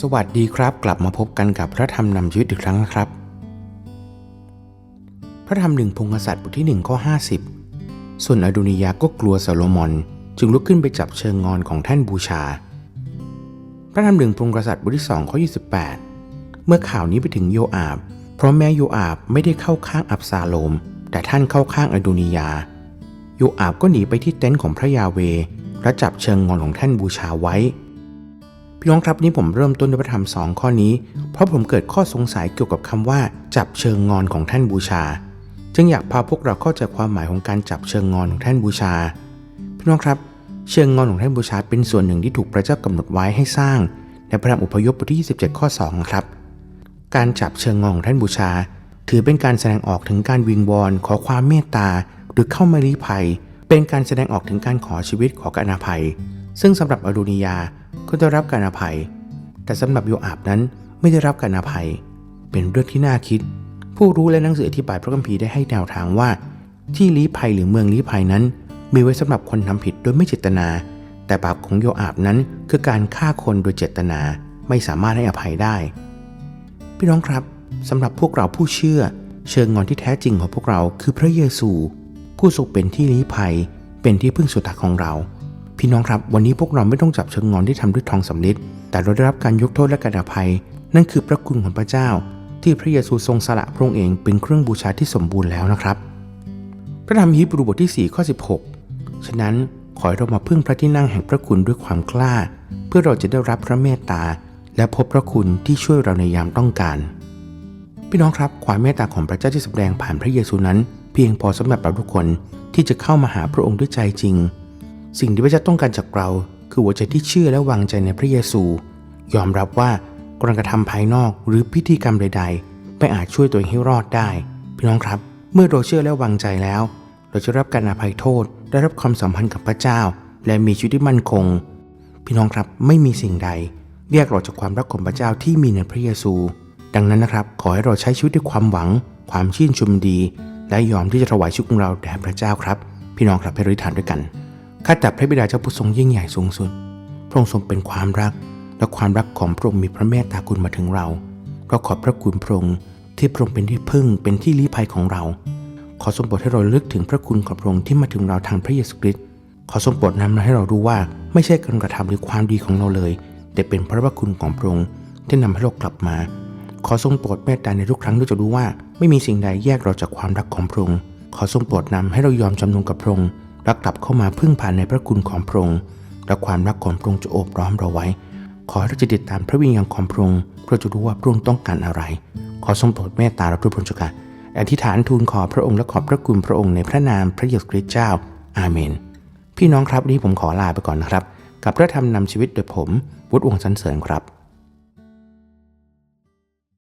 สวัสดีครับกลับมาพบกันกับพระธรรมนำชีวิตอีกครั้งนะครับ พระธรรมหนึ่งพงศษัตริย์บทที่หนึ่งข้อ 50 ส่วนอดุนิยาก็กลัวโซโลมอน จึงลุกขึ้นไปจับเชิงงอนของท่านบูชา พระธรรมหนึ่งพงศษัตริย์บทที่สองข้อ 28 เมื่อข่าวนี้ไปถึงโยอาบ เพราะแม้โยอาบไม่ได้เข้าข้างอับซาโลม แต่ท่านเข้าข้างอดุนิยา โยอาบก็หนีไปที่เต็นท์ของพระยาเวและจับเชิงงอนของท่านบูชาไว้ พี่น้องครับนี้ผมเริ่มต้นด้วยพระธรรมสองข้อนี้ เพราะผมเกิดข้อสงสัยเกี่ยวกับคำว่า จับเชิงงอนของท่านบูชา จึงอยากพาพวกเราเข้าใจความหมายของการจับเชิงงอนของท่านบูชา พี่น้องครับ เชิงงอนของท่านบูชาเป็นส่วนหนึ่งที่ถูกพระเจ้ากำหนดไว้ให้สร้าง ในพระธรรมอพยพบทที่ 27 ข้อ2ครับ การจับเชิงงอนของท่านบูชา ถือเป็นการแสดงออกถึงการวิงวอนขอความเมตตา หรือเข้ามาลี้ภัย เป็นการแสดงออกถึงการขอชีวิตขอการอภัย ซึ่งสำหรับอดุนิยา ก็ได้รับการอภัย แต่สำหรับโยอาบนั้นไม่ได้รับการอภัย เป็นเรื่องที่น่าคิด ผู้รู้และหนังสืออธิบายพระคัมภีร์ได้ให้แนวทางว่า ที่ลี้ภัยหรือเมืองลี้ภัยนั้น มีไว้สำหรับคนทำผิดโดยไม่เจตนา แต่บาปของโยอาบนั้นคือการฆ่าคนโดยเจตนาไม่สามารถให้อภัยได้ พี่น้องครับสำหรับพวกเราผู้เชื่อ เชิงงอนที่แท้จริงของพวกเราคือพระเยซู ผู้ทรงเป็นที่ลี้ภัยเป็นที่พึ่งสุดท้ายของเรา พี่น้องครับ วันนี้พวกเราไม่ต้องจับเชิงงอนที่ทำด้วยทองสำริดแต่เราได้รับการยกโทษและการอภัย นั่นคือพระคุณของพระเจ้า ที่พระเยซูทรงสละพระองค์เองเป็นเครื่องบูชาที่สมบูรณ์แล้วนะครับ พระธรรมฮีบรูบทที่4ข้อ16 ฉะนั้นขอให้เรามาพึ่งพระที่นั่งแห่งพระคุณด้วยความกล้า เพื่อเราจะได้รับพระเมตตา และพบพระคุณที่ช่วยเราในยามต้องการ พี่น้องครับความเมตตาของพระเจ้าที่แสดงผ่านพระเยซูนั้น เพียงพอสำหรับเราทุกคนที่จะเข้ามาหาพระองค์ด้วยใจจริง สิ่งที่พระเจ้าต้องการจากเรา คือหัวใจที่เชื่อและวางใจในพระเยซู ยอมรับว่าการกระทำภายนอกหรือพิธีกรรมใด ๆ ไม่อาจช่วยตัวเองให้รอดได้ พี่น้องครับ เมื่อเราเชื่อและวางใจแล้ว เราจะรับการอภัยโทษ ได้รับความสัมพันธ์กับพระเจ้า และมีชีวิตที่มั่นคง พี่น้องครับไม่มีสิ่งใด เรียกเราจากความรักของพระเจ้าที่มีในพระเยซู ดังนั้นนะครับ ขอให้เราใช้ชีวิตด้วยความหวัง ความชื่นชมดี และยอมที่จะถวายชีวิตของเราแด่พระเจ้าครับ พี่น้องครับให้ริษฐานด้วยกัน ข้าแต่พระบิดาเจ้าผู้ทรงยิ่งใหญ่สูงสุด พระองค์ทรงเป็นความรัก และความรักของพระองค์มีพระเมตตาคุณมาถึงเรา เราขอบพระคุณพระองค์ที่พระองค์เป็นที่พึ่งเป็นที่ลี้ภัยของเรา ขอทรงโปรดให้เราลึกถึงพระคุณของพระองค์ที่มาถึงเราทางพระเยซูคริสต์ ขอทรงโปรดนำให้เรารู้ว่าไม่ใช่การกระทำหรือความดีของเราเลย แต่เป็นพระพระคุณของพระองค์ที่นำให้เรากลับมา ขอทรงโปรดเมตตาในทุกครั้งที่จะรู้ว่า ไม่มีสิ่งใดแยกเราจากความรักของพระองค์ ขอทรงโปรดนำให้เรายอมจำนนกับพระองค์ และกลับเข้ามาพึ่งพาในพระคุณของพระองค์และความรักของพระองค์จะโอบล้อมเราไว้ ขอให้เราจะติดตามพระวิญญาณของพระองค์เพื่อจะรู้ว่าพระองค์ต้องการอะไร ขอทรงโปรดเมตตาเราทุกคนจุกะอธิษฐานทูลขอพระองค์และขอบพระคุณพระองค์ในพระนามพระเยซูคริสต์เจ้า อาเมน พี่น้องครับวันนี้ผมขอลาไปก่อนนะครับ กับพระธรรมนำชีวิตโดยผมวุฒิวงศ์สันเสริญครับ